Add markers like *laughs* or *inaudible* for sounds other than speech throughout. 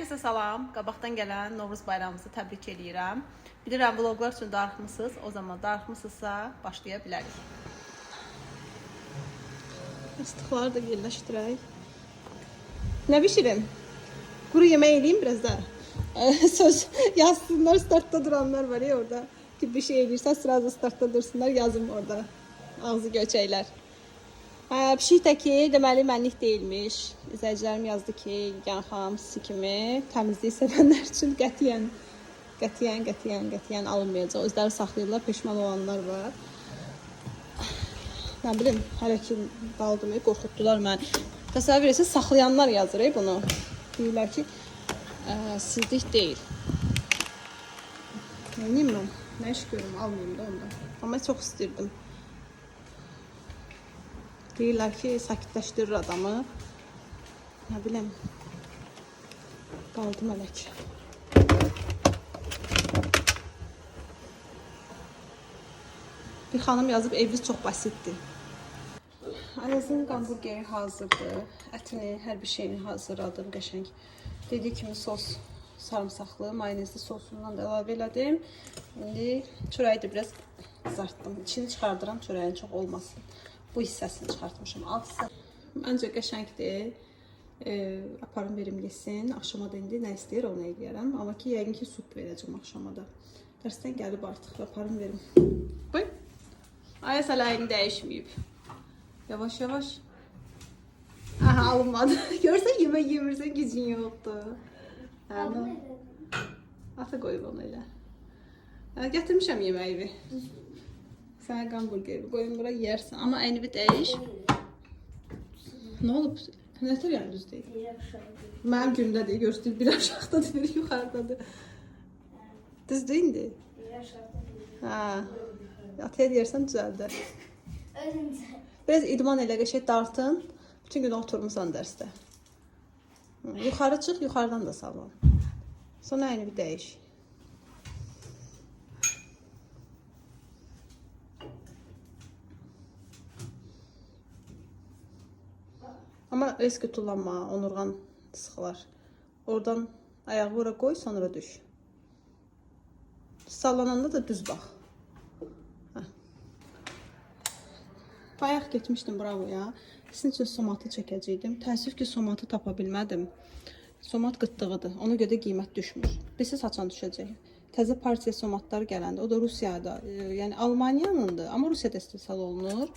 Hər kəsə salam. Qabaqdan gələn Novruz bayramımızı təbrik eləyirəm. Bilirəm vloqlar üçün darıxmısınız. O zaman darıxmısınızsa başlaya bilərik. Istıqları da yerləşdirək. Nə bişirim? Kuru yemək eləyim biraz da. *laughs* Söz yazsınlar startda duranlar var ya orada. Ki bir şey eləyirsə sırada startda dursunlar yazım orada. Ağzı göçəklər. Hə, pişik də ki, deməli mənlik deyilmiş. İzləyicilərim yazdı ki, xanım sizi kimi təmizlik sevənlər üçün qətiyyən qətiyyən, qətiyyən, qətiyyən alınmayacaq. Özləri saxlayırlar, peşman olanlar var. Nə bilim, hələ ki qaldım, qorxutdular məni. Təsəvvür etsiniz, saxlayanlar yazır ey bunu. Deyirlər ki, ə, sizlik deyil. Nəyim mən? Nə iş görüm, almayayım da onda. Amma çox istirdim. Deyirlər ki, sakitləşdirir adamı. Nə bilim. Qaldım hələ ki. Bir xanım yazıb eviniz çox basitdir. Ayazın hamburgeri hazırdır. Ətini, hər bir şeyini hazırladım qəşəng. Dediyi kimi sos sarımsaqlı, mayonezli sosundan da əlavə elədim. İndi çörəyi də biraz qızartdım. İçini çıxardıram çörəyin çox olmasın. Bu hissəsini çıxartmışam. Alt hissə məncə qəşəngdir. E, aparım verim yesin. Axşama da indi nə istəyir onu eləyərəm. Amma ki, yəqin ki, sup verəcəm axşama da. Dərsdən gəlib artıq aparım verim. Buyur. Ay salayın dəyişməyib. Yavaş yavaş. Aha alınmadı. *laughs* Görsən yemək yemirsən gücün yoxdur. Hə? Ata qoyub onu elə. Gətirmişəm yeməyi. Sənə hamburger qoyum bura yeyərsən. Amma əynivi dəyiş. Nə olub? Nətər yəni düz deyil? Mənim günümdədir. Görsün bir aşağıdadır, bir yuxarıdadır. Düzdür indi? Hə. Ataya düzəldər. Biraz idman elə qəşəng dartın. Bütün gün oturmusan dərsdə. Yuxarı çıx, yuxarıdan da sallan. Sonra əyni bir dəyiş. Amma risk tullanma, onurğan sıxılar. Oradan ayağı ora qoy, sonra düş. Sallananda da düz bax. Bayaq getmişdim bravo ya. Sizin üçün somatı çəkəcəydim. Təəssüf ki, somatı tapa bilmədim. Somat qıtlığıdır. Ona görə də qiymət düşmür. Bilirsiz haçan düşəcək? Təzə partiya somatlar gələndə, o da Rusiyada, e, yəni Almaniyanındır, amma Rusiyada istehsal olunur.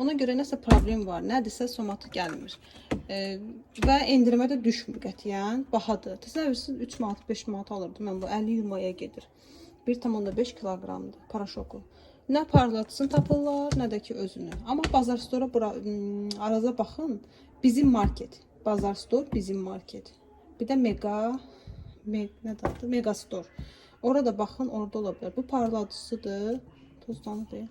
Ona görə nəsə problem var. Nədirsə somatı gəlmir. E, və endirmə də düşmür qətiyyən. Bahadır. Təsəvvürsüz 3 manat, 5 manat alırdım mən bu 50 yumaya gedir. 1,5 kiloqramdır paraşoku. Nə parlatsın tapırlar, nə də ki özünü. Amma bazar stora bura ım, araza baxın. Bizim market. Bazar store bizim market. Bir də mega me, nə adı? Mega store. Orada baxın, orada ola bilər. Bu parladıcısıdır. Tozdandır.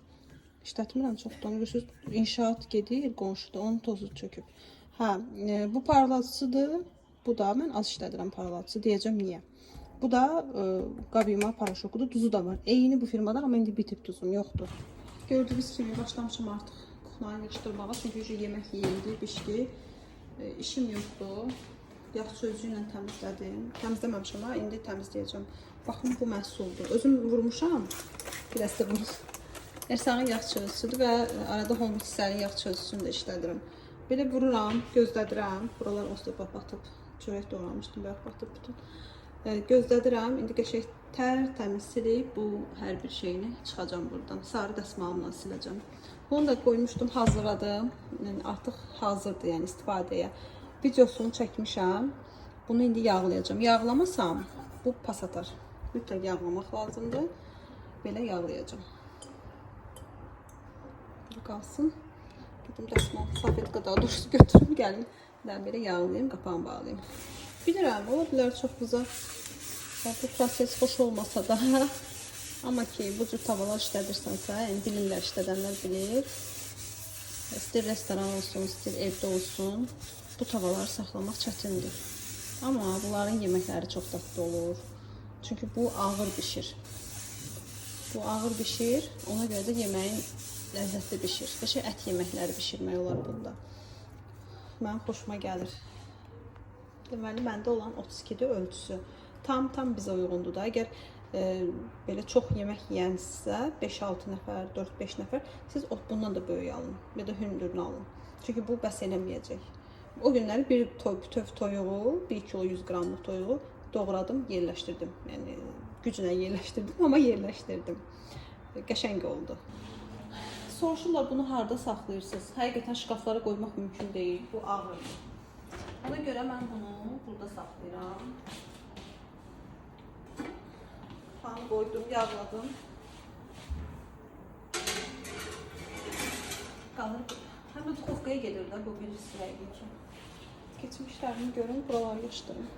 İşlətmirəm çoxdan. Görürsüz, inşaat gedir qonşuda, onun tozu çöküb. Hə, e, bu parladıcısıdır. Bu da mən az işlədirəm parladıcı. Deyəcəm niyə. Bu da e, qabima paraşokudur. Duzu da var. Eyni bu firmadan amma indi bitib duzum yoxdur. Gördüyünüz kimi başlamışam artıq kuxnayı yığışdırmağa. Çünki yemək yeyildi, bişdi. E, işim yoxdur. Yağ sözü ilə təmizlədim. Təmizləməmişəm amma indi təmizləyəcəm. Baxın bu məhsuldur. Özüm vurmuşam. Biraz da bunu. Ersağın yağ çözüsüdür və arada homik hissəli yağ çözüsünü də işlədirəm. Belə vururam, gözlədirəm. Buralar ostapa batıb. Çörək doğramışdım, bayaq batıb bütün. E, gözlədirəm. İndi qəşəng tərtəmiz silib bu hər bir şeyini çıxacağam buradan. Sarı dəsmalla siləcəm. Bunu da qoymuşdum, hazırladım. Yəni artıq hazırdır, yəni istifadəyə. Videosunu çəkmişəm. Bunu indi yağlayacağam. Yağlamasam bu pas atar. Mütləq yağlamaq lazımdır. Belə yağlayacağım. Bu qalsın. Gedim dəsmal, salfetka daha doğrusu götürüm gəlim. Ben belə yağlayayım, qapağını bağlayayım. Bilirəm, ola bilər çoxunuza ya bu proses xoş olmasa da *laughs* amma ki bu cür tavalar işlədirsənsə, yəni bilirlər işlədənlər bilir. İstər restoran olsun, istər evdə olsun, bu tavalar saxlamaq çətindir. Amma bunların yeməkləri çox dadlı olur. Çünki bu ağır bişir. Bu ağır bişir, ona görə də yeməyin ləzzətli bişir. Qəşəng ət yeməkləri bişirmək olar bunda. Mənim xoşuma gəlir. Deməli məndə olan 32-dir ölçüsü. Tam tam bizə uyğundur da. Əgər e, belə çox yemək yeyənsə 5-6 nəfər, 4-5 nəfər siz o bundan da böyük alın ya da hündürünü alın. Çünki bu bəs eləməyəcək. O günləri bir toy, bütöv toyuğu, 1 kilo 100 qramlıq toyuğu doğradım, yerləşdirdim. Yəni güclə yerləşdirdim, amma yerləşdirdim. Qəşəng oldu. Soruşurlar bunu harda saxlayırsınız? Həqiqətən şkaflara qoymaq mümkün deyil. Bu ağırdır. Ona görə mən bunu burada saxlayıram. Fanı qoydum, yağladım. Qalır. Həm də duxovkaya gedir də bu birisi yəqin ki. Keçmişlərini görün, buraları yaşdırın.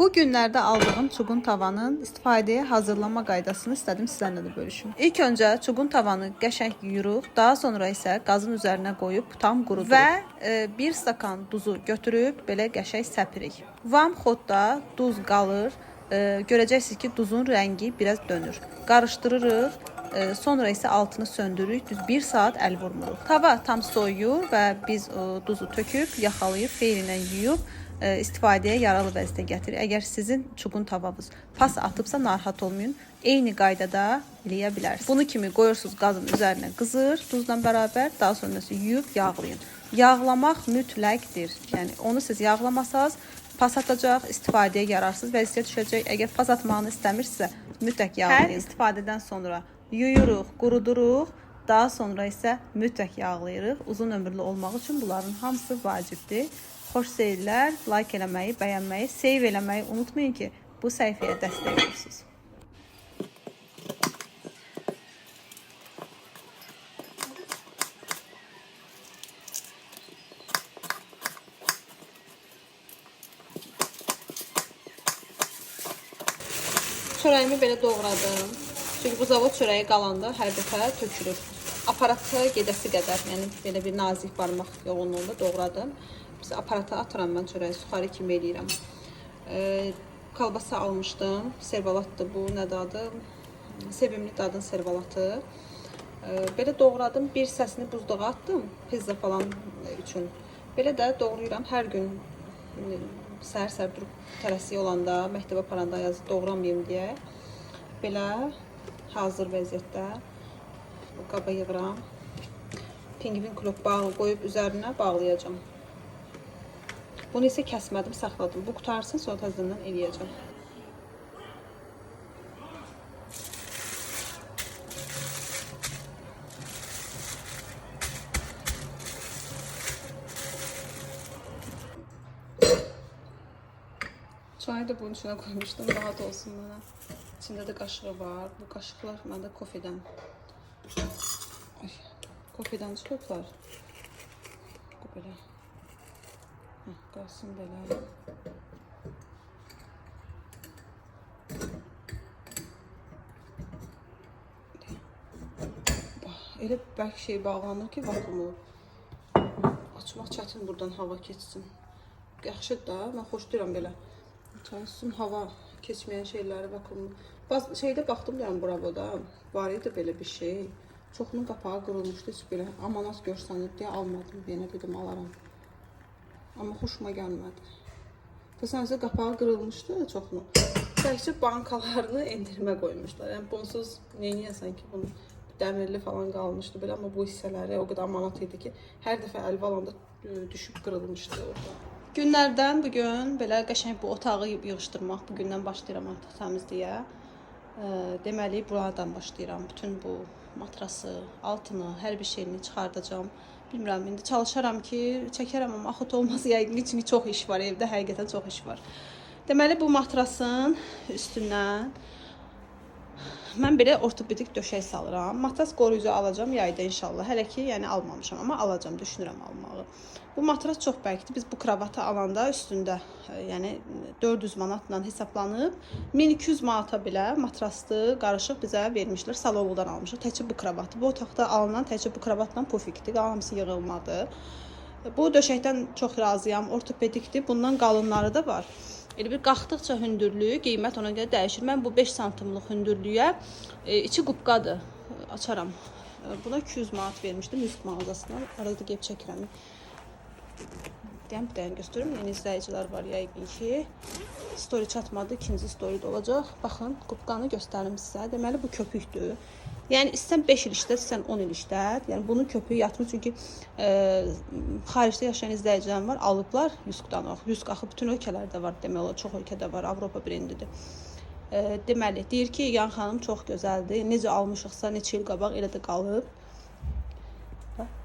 Bu günlərdə aldığım çuğun tavanın istifadəyə hazırlama qaydasını istədim sizlərlə də bölüşüm. İlk öncə çuğun tavanı qəşəng yuyuruq, daha sonra isə qazın üzərinə qoyub tam quruduruq və e, bir stakan duzu götürüb belə qəşəng səpirik. Vam xodda duz qalır. E, görəcəksiniz ki, duzun rəngi biraz dönür. Qarışdırırıq. E, sonra isə altını söndürürük. Düz 1 saat əl vurmuruq. Tava tam soyuyur və biz duzu töküb, yaxalayıb, xeyrinə yuyub istifadəyə yaralı vəziyyətə gətirir. Əgər sizin çuğun tavamız pas atıbsa narahat olmayın. Eyni qaydada eləyə bilərsiniz. Bunu kimi qoyursunuz qazın üzərinə qızır, duzla bərabər, daha sonra isə yuyub yağlayın. Yağlamaq mütləqdir. Yəni onu siz yağlamasanız pas atacaq, istifadəyə yararsız vəziyyətə düşəcək. Əgər pas atmağını istəmirsinizsə, mütləq yağlayın. Hər istifadədən sonra yuyuruq, quruduruq, daha sonra isə mütləq yağlayırıq. Uzun ömürlü olmaq üçün bunların hamısı vacibdir. Xoş seyirlər, like eləməyi, bəyənməyi, save eləməyi unutmayın ki, bu səhifəyə dəstək olursunuz. Çörəyimi belə doğradım. Çünki bu zavod çörəyi qalanda hər dəfə tökülür. Aparata gedəsi qədər, yəni belə bir nazik barmaq yoğunluğunda doğradım. Aparata atıram mən çörəyi, suxarı kimi eləyirəm. Ee, kalbasa almışdım. Servalatdır bu, nədir adı? Sevimli dadın servalatı. Ee, belə doğradım, bir hissəsini buzluğa atdım, pizza falan üçün. Belə də doğrayıram hər gün e, səhər-səhər durub tələsik olanda, məktəbə aparanda yazı doğramayım deyə. Belə hazır vəziyyətdə qaba yığıram. Pingvin klop bağı qoyub üzərinə bağlayacağam. Bunu isə kəsmədim, saxladım. Bu qutarsın, sonra təzədən eləyəcəm. Çayı da bunun içine koymuştum rahat olsun bana. İçinde de kaşığı var. Bu kaşıklar bende kofeden. Ay, kofeden çıkıyorlar. Böyle. Böyle. Bax, Elə bərk şey bağlanır ki, vakuumu. Açmaq çətin buradan hava keçsin. Yaxşıdır da, mən xoşlayıram belə. Çalışsın hava keçməyən şeyləri vakuumlu. Baz şeydə baxdım yəni bravoda. Var idi belə bir şey. Çoxunun qapağı qırılmışdı, heç belə amanas görsənir deyə almadım. Yenə dedim alaram. Amma xoşuma gəlmədi. Təsəvvürsə qapağı qırılmışdı çoxunu. Təkcə bankalarını endirmə qoymuşlar. Yəni bunsuz nə edəsən ki, bunu dəmirli falan qalmışdı belə, amma bu hissələri o qədər amanat idi ki, hər dəfə əlv alanda e, düşüb qırılmışdı orada. Günlərdən bu gün belə qəşəng bu otağı yığışdırmaq bu gündən başlayıram artıq təmizliyə. E, deməli buradan başlayıram. Bütün bu matrası, altını, hər bir şeyini çıxardacağam. Bilmirəm, indi çalışaram ki, çəkərəm amma axıt olmaz yəqin ki, çünki çox iş var evdə, həqiqətən çox iş var. Deməli bu matrasın üstündən Mən belə ortopedik döşək salıram. Matras qoruyucu alacağam yayda inşallah. Hələ ki, yəni almamışam, amma alacağam, düşünürəm almağı. Bu matras çox bərkdir. Biz bu kravatı alanda üstündə, e, yəni 400 manatla hesablanıb 1200 manata belə matraslı qarışıq bizə vermişlər. Salovoldan almışıq. Təkcə bu kravatı. Bu otaqda alınan təkcə bu kravatla pufikdir. Qalan yığılmadı. Bu döşəkdən çox razıyam. Ortopedikdir. Bundan qalınları da var. Elə bir qalxdıqca hündürlüyü, qiymət ona görə dəyişir. Mən bu 5 santimlik hündürlüyə e, içi qubqadır. E, Açaram. E, Buna 200 manat vermişdim Müzik mağazasından. Arada gəlib çəkirəm. Deyəm bir dənə göstərim. Yeni izləyicilər var yəqin ki. Story çatmadı, ikinci story də olacaq. Baxın, qubqanı göstərim sizə. Deməli bu köpükdür. Yəni istəsən 5 il işlət, istəsən 10 il işlət. Yəni bunun köpüyü yatmır çünki e, xaricdə yaşayan izləyicilərim var, alıblar Yuskdan. Yusk axı bütün ölkələrdə var demək olar, çox ölkədə var, Avropa brendidir. E, deməli, deyir ki, Yan xanım çox gözəldir. Necə almışıqsa, neçə il qabaq elə də qalıb.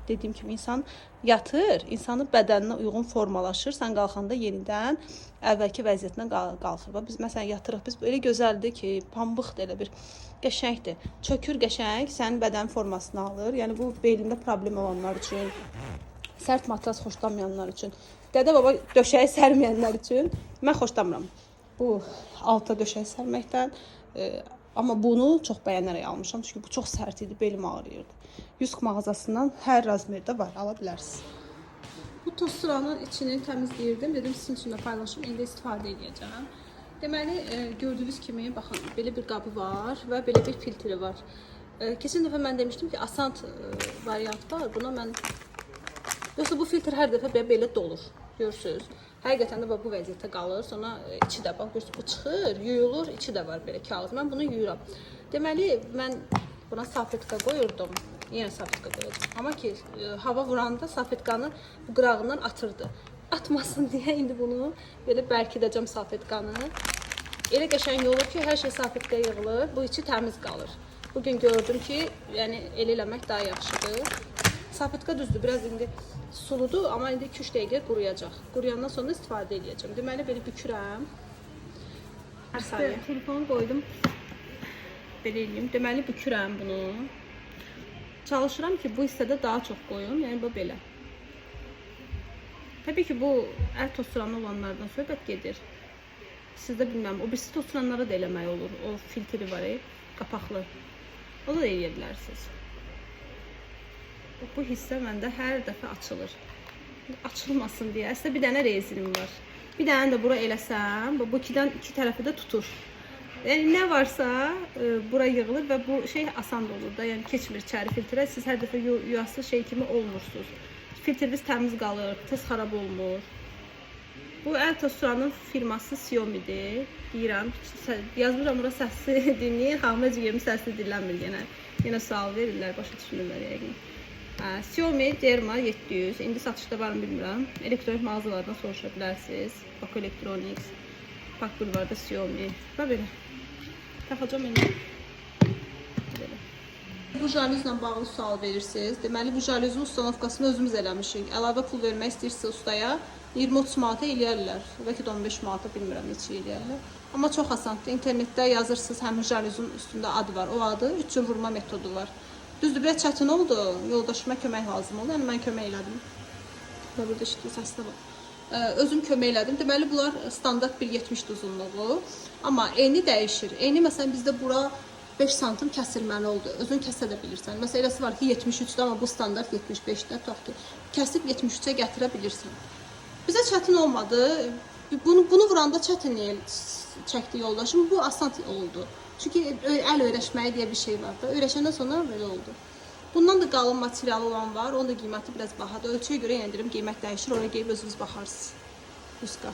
Dediyim kimi insan yatır, insanın bədəninə uyğun formalaşır. Sən qalxanda yenidən əvvəlki vəziyyətinə qal- qalxır. Bax biz məsələn yatırıq, biz elə gözəldir ki, pambıqdır elə bir qəşəngdir. Çökür qəşəng, sənin bədən formasını alır. Yəni bu belində problem olanlar üçün, sərt matras xoşlamayanlar üçün, dədə baba döşəyi sərməyənlər üçün mən xoşlamıram. Bu alta döşək sərməkdən, e, amma bunu çox bəyənərək almışam çünki bu çox sərt idi, belim ağrıyırdı. Yusk mağazasından hər razmerdə var, ala bilərsiniz. Bu tosturanın içini təmizləyirdim. Dedim sizin üçün də paylaşım, indi istifadə edəcəm. Deməli, e, gördüyünüz kimi baxın, belə bir qabı var və belə bir filtri var. E, keçən dəfə mən demişdim ki, asant e, variant var. Buna mən Yoxsa bu filtr hər dəfə belə, dolur. Görürsüz? Həqiqətən də bu vəziyyətdə qalır. Sonra e, içi də bax görürsüz bu çıxır, yuyulur, içi də var belə kağız. Mən bunu yuyuram. Deməli mən buna salfetka qoyurdum. Yenə salfetka qoyacağam. Amma ki e, hava vuranda salfetkanı bu qırağından atırdı. Atmasın *laughs* deyə indi bunu belə bərkidəcəm salfetkanı. Elə qəşəng olur ki, hər şey salfetkaya yığılır, bu içi təmiz qalır. Bu gün gördüm ki, yəni elə eləmək daha yaxşıdır. Salfetka düzdür, biraz indi suludur, amma indi 2-3 dəqiqə quruyacaq. Quruyandan sonra istifadə edəcəm. Deməli belə bükürəm. Hər saniyə telefonu qoydum. Belə eləyim. Deməli bükürəm bunu. Çalışıram ki, bu hissədə daha çox qoyum, yəni bu belə. Təbii ki, bu ət tosturanı olanlardan söhbət gedir. Sizdə bilməm, o birisi tosturanlara da eləmək olur. O filtri var, qapaqlı. O da eləyə bilərsiniz. Bu hissə məndə hər dəfə açılır. Açılmasın deyə. Əslində bir dənə rezinim var. Bir dənə də bura eləsəm, bu ikidən iki tərəfi də tutur. Yəni nə varsa e, bura yığılır və bu şey asan olur da. Yəni keçmir içəri filtrə. Siz hər dəfə yu yuyası şey kimi olmursunuz. Filtriniz təmiz qalır, tez xarab olmur. Bu əl tosturanın firması Xiaomi-dir. Deyirəm, yazmıram bura səsi *laughs* dinləyin. Hamı cigəmi səsi dinlənmir yenə. Yenə sual verirlər, başa düşmürlər yəqin. Xiaomi Derma 700. İndi satışda var mı bilmirəm. Elektronik mağazalardan soruşa bilərsiniz. Paco Electronics, Pak Bulvarda Xiaomi. Və belə. Taxacam. Belə. Bu jalüzlə bağlı sual verirsiniz. Deməli bu jalüzün ustanovkasını özümüz eləmişik. Əlavə pul vermək istəyirsə ustaya 20-30 manata eləyərlər. Bəlkə də 15 manata bilmirəm neçə eləyərlər. Amma çox asandır. İnternetdə yazırsınız həmin jalüzün üstündə adı var. O adı 3 cür vurma metodu var. Düzdür, biraz çətin oldu. Yoldaşıma kömək lazım oldu. Yəni mən kömək elədim. Burada işitdi səsdə var. Ə, Özüm kömək elədim. Deməli bunlar standart 1.70 uzunluğu. Amma eni dəyişir. Eni məsələn bizdə bura 5 santim kəsilməli oldu. Özün kəsə də bilirsən. Məsələn eləsi var ki 73-dür, amma bu standart 75-də tutaq ki, kəsib 73-ə gətirə bilirsən. Bizə çətin olmadı. Bunu bunu vuranda çətinlik çəkdi yoldaşım. Bu asan oldu. Çünki əl öyrəşməyi deyə bir şey var da. Öyrəşəndən sonra belə oldu. Bundan da qalın material olan var. Onun da qiyməti biraz bahadır. Ölçüyə görə yenə deyirəm qiymət dəyişir. Oraya gəlib özünüz baxarsınız. Yuska.